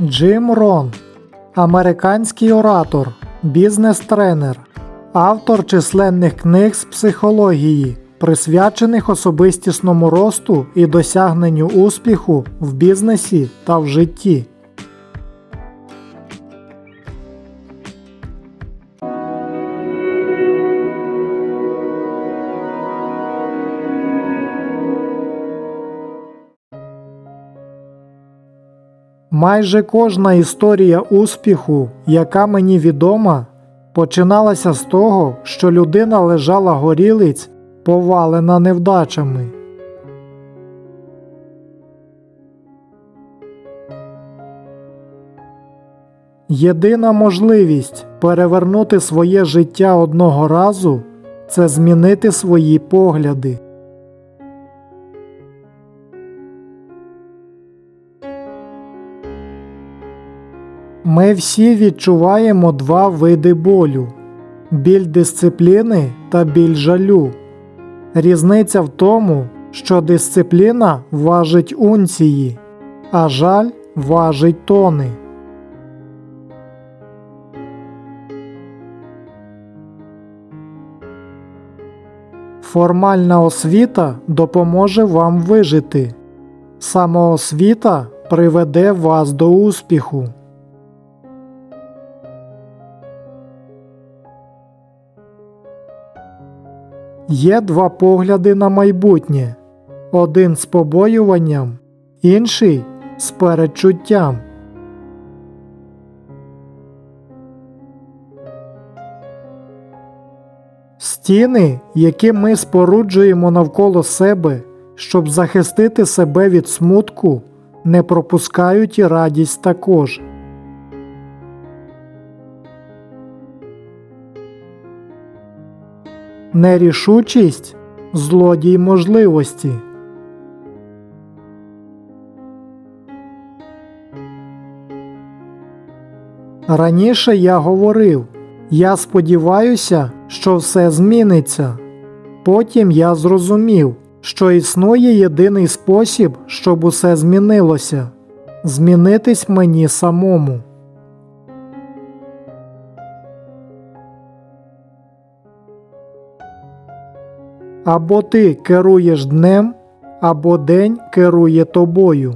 Джим Рон, американський оратор, бізнес-тренер, автор численних книг з психології, присвячених особистісному росту і досягненню успіху в бізнесі та в житті. Майже кожна історія успіху, яка мені відома, починалася з того, що людина лежала горілиць, повалена невдачами. Єдина можливість перевернути своє життя одного разу це змінити свої погляди. Ми всі відчуваємо два види болю біль дисципліни та біль жалю. Різниця в тому, що дисципліна важить унції, а жаль важить тони. Формальна освіта допоможе вам вижити. Самоосвіта приведе вас до успіху. Є два погляди на майбутнє один з побоюванням, інший з передчуттям. Стіни, які ми споруджуємо навколо себе, щоб захистити себе від смутку, не пропускають і радість також. Нерішучість злодій можливості. Раніше я говорив, я сподіваюся, що все зміниться. Потім я зрозумів, що існує єдиний спосіб, щоб усе змінилося змінитись мені самому. Або ти керуєш днем, або день керує тобою.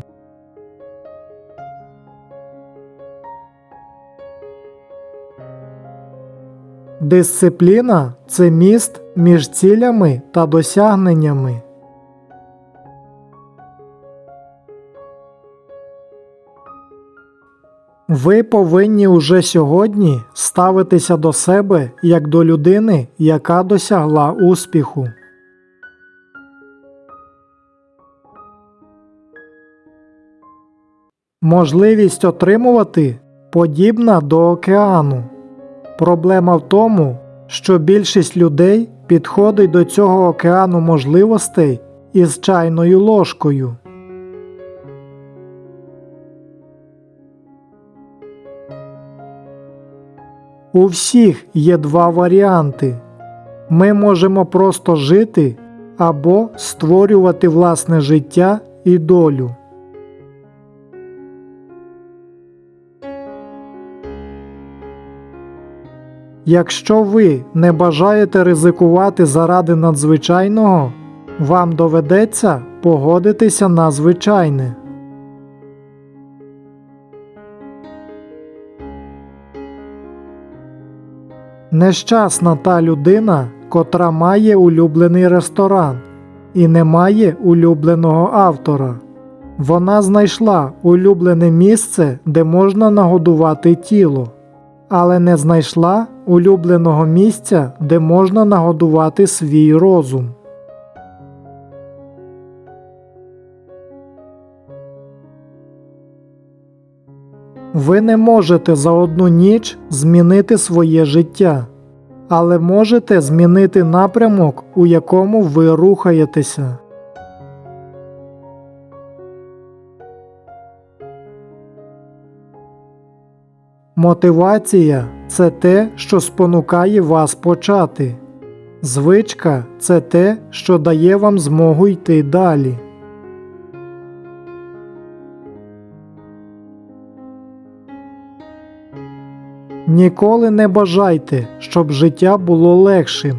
Дисципліна це міст між цілями та досягненнями. Ви повинні уже сьогодні ставитися до себе як до людини, яка досягла успіху. Можливість отримувати подібна до океану. Проблема в тому, що більшість людей підходить до цього океану можливостей із чайною ложкою. У всіх є два варіанти. Ми можемо просто жити або створювати власне життя і долю. Якщо ви не бажаєте ризикувати заради надзвичайного, вам доведеться погодитися на звичайне. Нещасна та людина, котра має улюблений ресторан і не має улюбленого автора. Вона знайшла улюблене місце, де можна нагодувати тіло, але не знайшла улюбленого місця, де можна нагодувати свій розум. Ви не можете за одну ніч змінити своє життя, але можете змінити напрямок, у якому ви рухаєтеся. Мотивація це те, що спонукає вас почати. Звичка це те, що дає вам змогу йти далі. Ніколи не бажайте, щоб життя було легшим.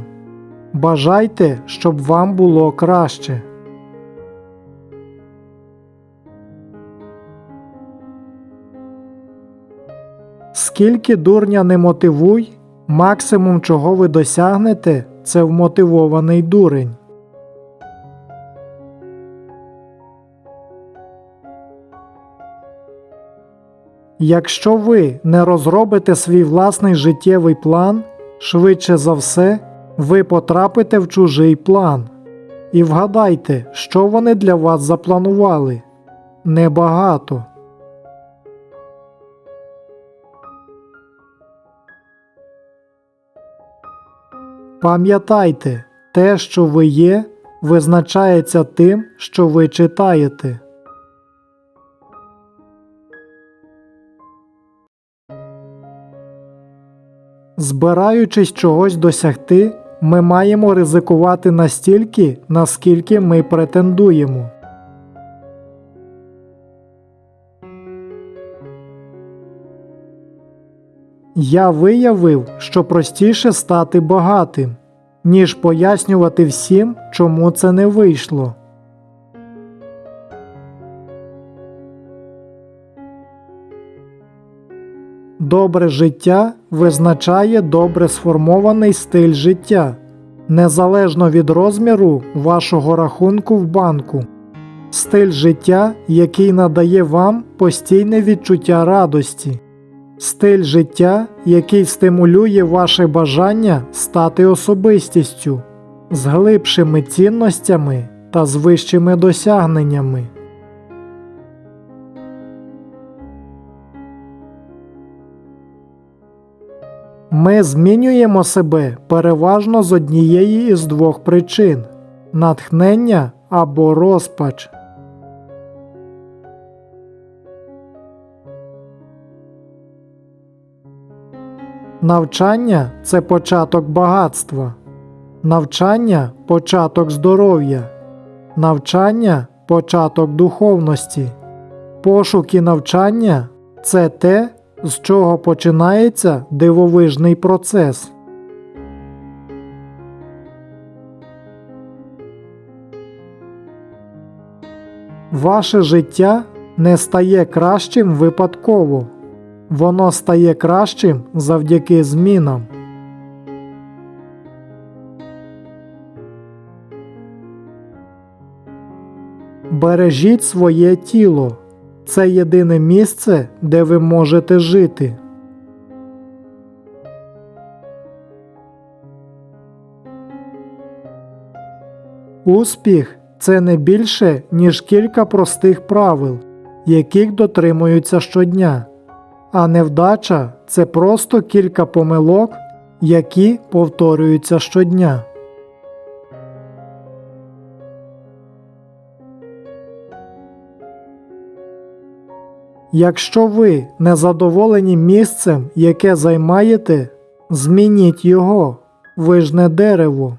Бажайте, щоб вам було краще. Скільки дурня не мотивуй, максимум чого ви досягнете, це вмотивований дурень. Якщо ви не розробите свій власний життєвий план, швидше за все, ви потрапите в чужий план. І вгадайте, що вони для вас запланували. Небагато. Пам'ятайте, те, що ви є, визначається тим, що ви читаєте. Збираючись чогось досягти, ми маємо ризикувати настільки, наскільки ми претендуємо. Я виявив, що простіше стати багатим, ніж пояснювати всім, чому це не вийшло. Добре життя визначає добре сформований стиль життя, незалежно від розміру вашого рахунку в банку. Стиль життя, який надає вам постійне відчуття радості. Стиль життя, який стимулює ваше бажання стати особистістю з глибшими цінностями та з вищими досягненнями. Ми змінюємо себе переважно з однієї із двох причин натхнення або розпач. Навчання це початок багатства. Навчання початок здоров'я. Навчання початок духовності. Пошуки навчання це те, з чого починається дивовижний процес. Ваше життя не стає кращим випадково, воно стає кращим завдяки змінам. Бережіть своє тіло. Це єдине місце, де ви можете жити. Успіх це не більше, ніж кілька простих правил, яких дотримуються щодня, а невдача це просто кілька помилок, які повторюються щодня. Якщо ви не задоволені місцем, яке займаєте, змініть його, ви ж не дерево.